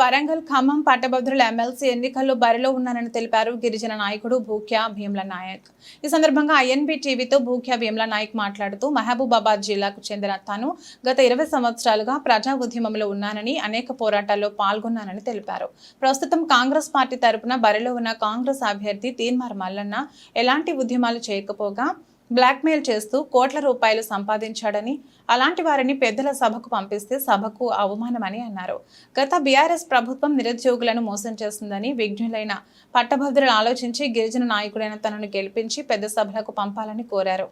వరంగల్ ఖమ్మం పట్టభద్రుల ఎమ్మెల్సీ ఎన్నికల్లో బరిలో ఉన్నానని తెలిపారు గిరిజన నాయకుడు భూక్యా భీమ్ల నాయక్. ఈ సందర్భంగా ఐఎన్బి టీవీతో భూక్యా భీమ్ల నాయక్ మాట్లాడుతూ మహబూబాబాద్ జిల్లాకు చెందిన తాను గత ఇరవై సంవత్సరాలుగా ప్రజా ఉద్యమంలో ఉన్నానని అనేక పోరాటాల్లో పాల్గొన్నానని తెలిపారు. ప్రస్తుతం కాంగ్రెస్ పార్టీ తరపున బరిలో ఉన్న కాంగ్రెస్ అభ్యర్థి తీన్మార్ మల్లన్న ఎలాంటి ఉద్యమాలు చేయకపోగా బ్లాక్మెయిల్ చేస్తూ కోట్ల రూపాయలు సంపాదించాడని అలాంటి వారిని పెద్దల సభకు పంపిస్తే సభకు అవమానమని అన్నారు. గత బీఆర్ఎస్ ప్రభుత్వం నిరుద్యోగులను మోసం చేస్తుందని విఘ్నులైన పట్టభద్రులు ఆలోచించి గిరిజన నాయకుడైన తనను గెలిపించి పెద్ద సభలకు పంపాలని కోరారు.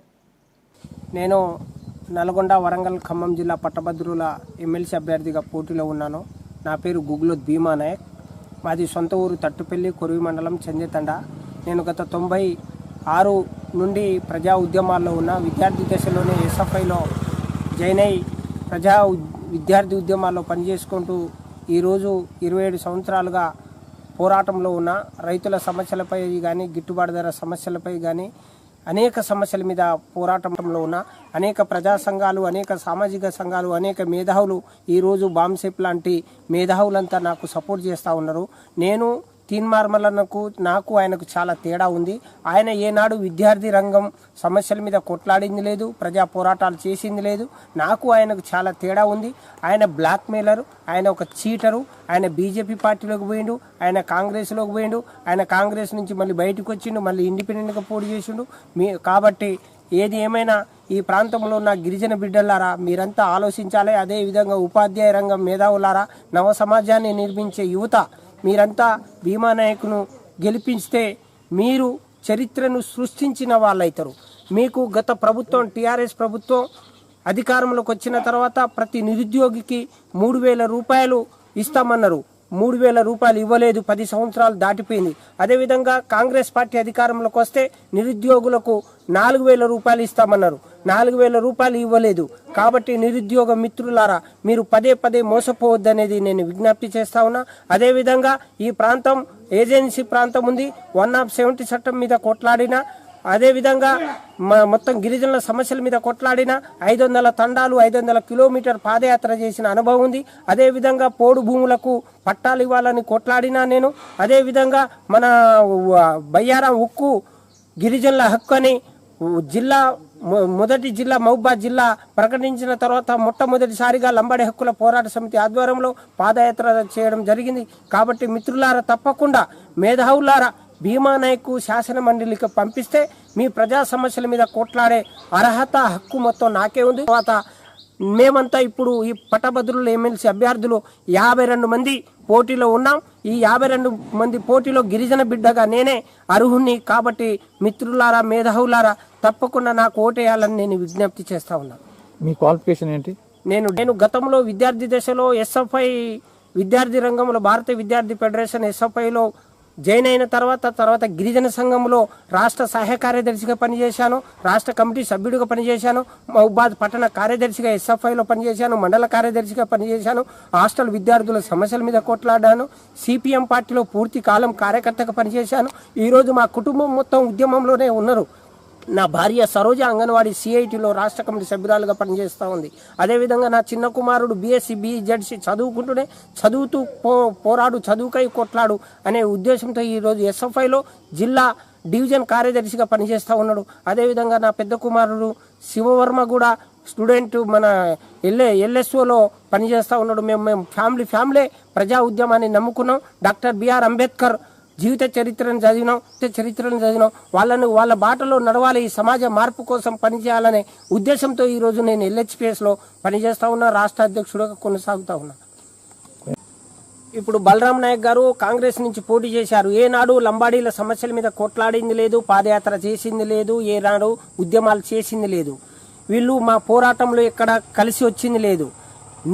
నేను నల్గొండ వరంగల్ ఖమ్మం జిల్లా పట్టభద్రుల ఎమ్మెల్సీ అభ్యర్థిగా పోటీలో ఉన్నాను. నా పేరు గుగ్లోత్ భీమా నాయక్. మాది సొంత ఊరు తట్టుపల్లి కొరివి మండలం చెందితండ. నేను గత తొంభై ఆరు నుండి ప్రజా ఉద్యమాల్లో ఉన్న విద్యార్థి దశలోనే ఎస్ఎఫ్ఐలో జాయిన్ అయి ప్రజా విద్యార్థి ఉద్యమాల్లో పనిచేసుకుంటూ ఈరోజు ఇరవై ఏడు సంవత్సరాలుగా పోరాటంలో ఉన్న రైతుల సమస్యలపై కానీ గిట్టుబాటు ధర సమస్యలపై కానీ అనేక సమస్యల మీద పోరాటంలో ఉన్న అనేక ప్రజా సంఘాలు అనేక సామాజిక సంఘాలు అనేక మేధావులు ఈరోజు బాంసెప్ లాంటి మేధావులంతా నాకు సపోర్ట్ చేస్తూ ఉన్నారు. నేను తీన్మార్మలకు నాకు ఆయనకు చాలా తేడా ఉంది. ఆయన ఏనాడు విద్యార్థి రంగం సమస్యల మీద కొట్లాడింది లేదు ప్రజా పోరాటాలు చేసింది లేదు. నాకు ఆయనకు చాలా తేడా ఉంది. ఆయన బ్లాక్మెయిలర్ ఆయన ఒక చీటరు ఆయన బీజేపీ పార్టీలోకి పోయిండు ఆయన కాంగ్రెస్లోకి పోయిండు ఆయన కాంగ్రెస్ నుంచి మళ్ళీ బయటకు వచ్చిండు మళ్ళీ ఇండిపెండెంట్గా పోటీ చేసిండు. మీ కాబట్టి ఏది ఏమైనా ఈ ప్రాంతంలో ఉన్న గిరిజన బిడ్డలారా మీరంతా ఆలోచించాలి. అదేవిధంగా ఉపాధ్యాయ రంగం మేధావులారా నవ సమాజాన్ని నిర్మించే యువత మీరంతా భీమా నాయకును గెలిపిస్తే మీరు చరిత్రను సృష్టించిన వాళ్ళైతారు. మీకు గత ప్రభుత్వం టీఆర్ఎస్ ప్రభుత్వం అధికారంలోకి వచ్చిన తర్వాత ప్రతి నిరుద్యోగికి మూడు వేల రూపాయలు ఇస్తామన్నారు. మూడు వేల రూపాయలు ఇవ్వలేదు పది సంవత్సరాలు దాటిపోయింది. అదేవిధంగా కాంగ్రెస్ పార్టీ అధికారంలోకి వస్తే నిరుద్యోగులకు నాలుగు వేల రూపాయలు ఇస్తామన్నారు. నాలుగు వేల రూపాయలు ఇవ్వలేదు. కాబట్టి నిరుద్యోగ మిత్రులారా మీరు పదే పదే మోసపోవద్దనేది నేను విజ్ఞప్తి చేస్తా ఉన్నా. అదేవిధంగా ఈ ప్రాంతం ఏజెన్సీ ప్రాంతం ఉంది. వన్ ఆఫ్ సెవెంటీ చట్టం మీద కొట్లాడినా అదేవిధంగా మొత్తం గిరిజనుల సమస్యల మీద కొట్లాడిన ఐదు వందల తండాలు ఐదు వందల కిలోమీటర్ పాదయాత్ర చేసిన అనుభవం ఉంది. అదేవిధంగా పోడు భూములకు పట్టాలు ఇవ్వాలని కొట్లాడినా నేను. అదేవిధంగా మన బయ్యారం ఉక్కు గిరిజనుల హక్కు అని జిల్లా మొదటి జిల్లా మహబూబాద్ జిల్లా ప్రకటించిన తర్వాత మొట్టమొదటిసారిగా లంబాడి హక్కుల పోరాట సమితి ఆధ్వర్యంలో పాదయాత్ర చేయడం జరిగింది. కాబట్టి మిత్రులారా తప్పకుండా మేధావులారా భీమా నాయక్ శాసన మండలికి పంపిస్తే మీ ప్రజా సమస్యల మీద కొట్లాడే అర్హత హక్కు మొత్తం నాకే ఉంది. తర్వాత మేమంతా ఇప్పుడు ఈ పట్టభద్రుల ఎమ్మెల్సీ అభ్యర్థులు యాభై రెండు మంది పోటీలో ఉన్నాం. ఈ యాభై రెండు మంది పోటీలో గిరిజన బిడ్డగా నేనే అర్హుణ్ణి కాబట్టి మిత్రులారా మేధావులారా తప్పకుండా నాకు ఓటేయాలని నేను విజ్ఞప్తి చేస్తా ఉన్నాను మీ క్వాలిఫికేషన్ ఏంటి? నేను నేను గతంలో విద్యార్థి దశలో ఎస్ఎఫ్ఐ విద్యార్థి రంగంలో భారతీయ విద్యార్థి ఫెడరేషన్ ఎస్ఎఫ్ఐలో జాయిన్ అయిన తర్వాత తర్వాత గిరిజన సంఘంలో రాష్ట్ర సహాయ కార్యదర్శిగా పనిచేశాను రాష్ట్ర కమిటీ సభ్యుడిగా పనిచేశాను మహబాద్ పట్టణ కార్యదర్శిగా ఎస్ఎఫ్ఐలో పనిచేశాను మండల కార్యదర్శిగా పనిచేశాను హాస్టల్ విద్యార్థుల సమస్యల మీద కొట్లాడాను సిపిఎం పార్టీలో పూర్తి కాలం కార్యకర్తగా పనిచేశాను. ఈరోజు మా కుటుంబం మొత్తం ఉద్యమంలోనే ఉన్నారు. నా భార్య సరోజ అంగన్వాడీ సిఐటిలో రాష్ట్ర కమిటీ సభ్యురాలుగా పనిచేస్తూ ఉంది. అదేవిధంగా నా చిన్న కుమారుడు బీఎస్సీ బీజెడ్సీ చదువుకుంటూనే చదువుతూ పో పోరాడు చదువుకై కొట్లాడు అనే ఉద్దేశంతో ఈరోజు ఎస్ఎఫ్ఐలో జిల్లా డివిజన్ కార్యదర్శిగా పనిచేస్తూ ఉన్నాడు. అదేవిధంగా నా పెద్ద కుమారుడు శివవర్మ కూడా స్టూడెంట్ మన ఎల్ఏ ఎల్ఎస్ఓలో పనిచేస్తూ ఉన్నాడు. మేము మేము ఫ్యామిలీ ఫ్యామిలీ ప్రజా ఉద్యమాన్ని నమ్ముకున్నాం. డాక్టర్ బిఆర్ అంబేద్కర్ జీవిత చరిత్రను చదివినాం జీవిత చరిత్రను చదివినాం. వాళ్ళను వాళ్ళ బాటలో నడవాలి ఈ సమాజ మార్పు కోసం పనిచేయాలనే ఉద్దేశంతో ఈరోజు నేను ఎల్హెచ్పిఎస్లో పనిచేస్తా ఉన్నా రాష్ట్ర అధ్యక్షుడుగా కొనసాగుతా ఉన్నా. ఇప్పుడు బలరాం నాయక్ గారు కాంగ్రెస్ నుంచి పోటీ చేశారు. ఏనాడు లంబాడీల సమస్యల మీద కొట్లాడింది లేదు పాదయాత్ర చేసింది లేదు ఏనాడు ఉద్యమాలు చేసింది లేదు. వీళ్ళు మా పోరాటంలో ఎక్కడ కలిసి వచ్చింది లేదు.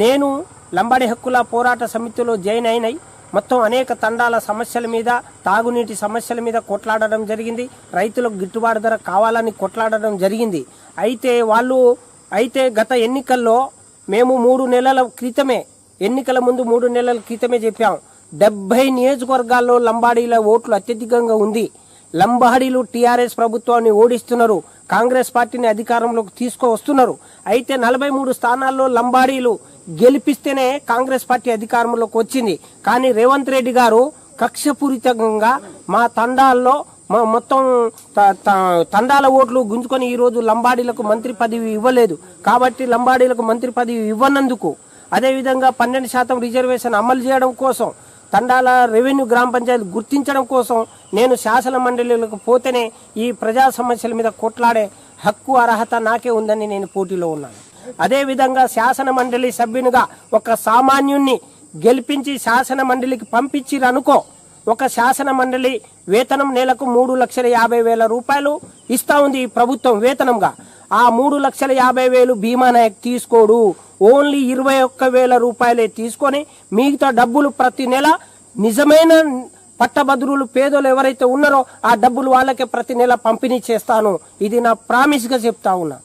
నేను లంబాడి హక్కుల పోరాట సమితిలో జాయిన్ అయినాయి. మొత్తం అనేక తండాల సమస్యల మీద తాగునీటి సమస్యల మీద కొట్లాడడం జరిగింది. రైతులకు గిట్టుబాటు ధర కావాలని కొట్లాడడం జరిగింది. అయితే వాళ్ళు అయితే గత ఎన్నికల్లో మేము మూడు నెలల క్రితమే ఎన్నికల ముందు మూడు నెలల క్రితమే చెప్పాం. డెబ్బై నియోజకవర్గాల్లో లంబాడీల ఓట్లు అత్యధికంగా ఉంది. లంబాడీలు టీఆర్ఎస్ ప్రభుత్వాన్ని ఓడిస్తున్నారు. కాంగ్రెస్ పార్టీని అధికారంలోకి తీసుకువస్తున్నారు. అయితే నలభై మూడు స్థానాల్లో లంబాడీలు గెలిపిస్తేనే కాంగ్రెస్ పార్టీ అధికారంలోకి వచ్చింది. కానీ రేవంత్ రెడ్డి గారు కక్షపూరితంగా మా తండాల్లో మా మొత్తం తండాల ఓట్లు గుంజుకొని ఈరోజు లంబాడీలకు మంత్రి పదవి ఇవ్వలేదు. కాబట్టి లంబాడీలకు మంత్రి పదవి ఇవ్వనందుకు అదేవిధంగా పన్నెండు శాతం రిజర్వేషన్ అమలు చేయడం కోసం తండాల రెవెన్యూ గ్రామ పంచాయతీ గుర్తించడం కోసం నేను శాసన మండలిలకు పోతేనే ఈ ప్రజా సమస్యల మీద కొట్లాడే హక్కు అర్హత నాకే ఉందని నేను పోటీలో ఉన్నాను. అదేవిధంగా శాసన మండలి సభ్యునిగా ఒక సామాన్యుణ్ణి గెలిపించి శాసన మండలికి పంపించిరనుకో ఒక శాసన మండలి వేతనం నెలకు మూడు లక్షల యాభై వేల రూపాయలు ఇస్తా ఉంది ఈ ప్రభుత్వం వేతనంగా. ఆ మూడు లక్షల యాభై వేలు భీమా నాయక్ తీసుకోడు. ఓన్లీ ఇరవై ఒక్క వేల రూపాయలే తీసుకొని మిగతా డబ్బులు ప్రతి నెల నిజమైన పట్టభద్రులు పేదలు ఎవరైతే ఉన్నారో ఆ డబ్బులు వాళ్ళకే ప్రతి నెల పంపిణీ చేస్తాను. ఇది నా ప్రామిస్గా చెప్తా ఉన్నా.